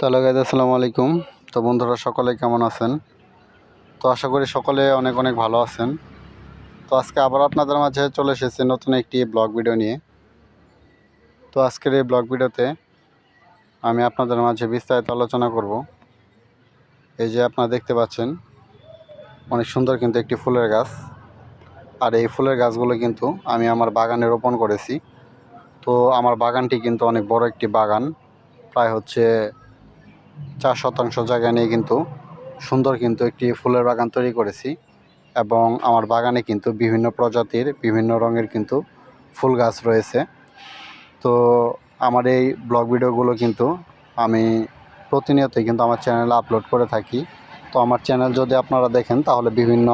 তো hello guys আসসালামু আলাইকুম। তো বন্ধুরা, সকলে কেমন আছেন? তো আশা করি সকলে অনেক অনেক ভালো আছেন। তো আজকে আবার আপনাদের মাঝে চলে এসেছি নতুন একটি ব্লগ ভিডিও নিয়ে। তো আজকের এই ব্লগ ভিডিওতে আমি আপনাদের মাঝে বিস্তারিত আলোচনা করব। এই যে আপনারা দেখতে পাচ্ছেন, অনেক সুন্দর কিন্তু একটি ফুলের গাছ। আর এই ফুলের গাছগুলো কিন্তু আমি আমার বাগানে রোপণ করেছি। তো আমার বাগানটি কিন্তু অনেক বড় একটি বাগান। প্রায় হচ্ছে চার শতাংশ জায়গা নিয়ে কিন্তু সুন্দর কিন্তু একটি ফুলের বাগান তৈরি করেছি এবং আমার বাগানে কিন্তু বিভিন্ন প্রজাতির, বিভিন্ন রঙের কিন্তু ফুল গাছ রয়েছে। তো আমার এই ব্লগ ভিডিওগুলো কিন্তু আমি প্রতিনিয়তই কিন্তু আমার চ্যানেলে আপলোড করে থাকি। তো আমার চ্যানেল যদি আপনারা দেখেন, তাহলে বিভিন্ন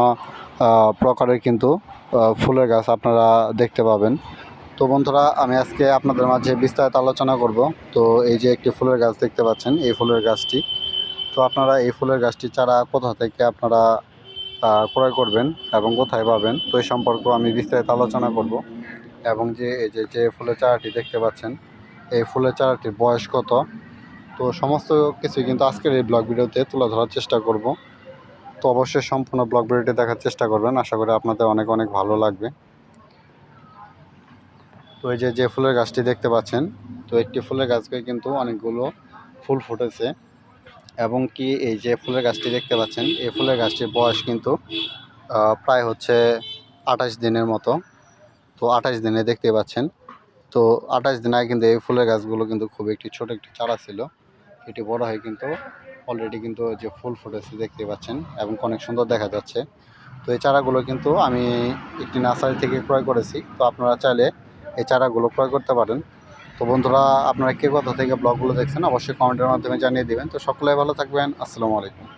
প্রকারের কিন্তু ফুলের গাছ আপনারা দেখতে পাবেন। তো বন্ধুরা, আমি আজকে আপনাদের মাঝে বিস্তারিত আলোচনা করব। তো এই যে একটি ফুলের গাছ দেখতে পাচ্ছেন, এই ফুলের গাছটি। তো আপনারা এই ফুলের গাছটি চারা কোথা থেকে আপনারা ক্রয় করবেন এবং কোথায় পাবেন, তো এই সম্পর্কেও আমি বিস্তারিত আলোচনা করব। এবং যে, এই যে যে ফুলের চারাটি দেখতে পাচ্ছেন, এই ফুলের চারাটির বয়স কত? তো সমস্ত কিছু কিন্তু আজকের এই ব্লগ ভিডিওতে তুলে ধরার চেষ্টা করব। তো অবশ্যই সম্পূর্ণ ব্লগ ভিডিওটি দেখার চেষ্টা করবেন। আশা করি আপনাদের অনেক অনেক ভালো লাগবে। তো এই যে যে ফুলের গাছটি দেখতে পাচ্ছেন, তো একটি ফুলের গাছকে কিন্তু অনেকগুলো ফুল ফুটেছে। এবং কি এই যে ফুলের গাছটি দেখতে পাচ্ছেন, এই ফুলের গাছটির বয়স কিন্তু প্রায় হচ্ছে আঠাশ দিনের মতো। তো আঠাশ দিনে দেখতে পাচ্ছেন, তো আঠাশ দিন কিন্তু এই ফুলের গাছগুলো কিন্তু খুব একটি ছোট একটি চারা ছিল। এটি বড় হয়ে কিন্তু অলরেডি কিন্তু যে ফুল ফুটেছে দেখতে পাচ্ছেন, এবং অনেক সুন্দর দেখা যাচ্ছে। তো এই চারাগুলো কিন্তু আমি একটি নার্সারি থেকে ক্রয় করেছি। তো আপনারা চাইলে এই চারাগুলো ক্রয় করতে পারেন। তো বন্ধুরা, আপনারা কে কোথা থেকে ব্লগগুলো দেখছেন, অবশ্যই কমেন্টের মাধ্যমে জানিয়ে দেবেন। তো সকলে ভালো থাকবেন। আসসালামু আলাইকুম।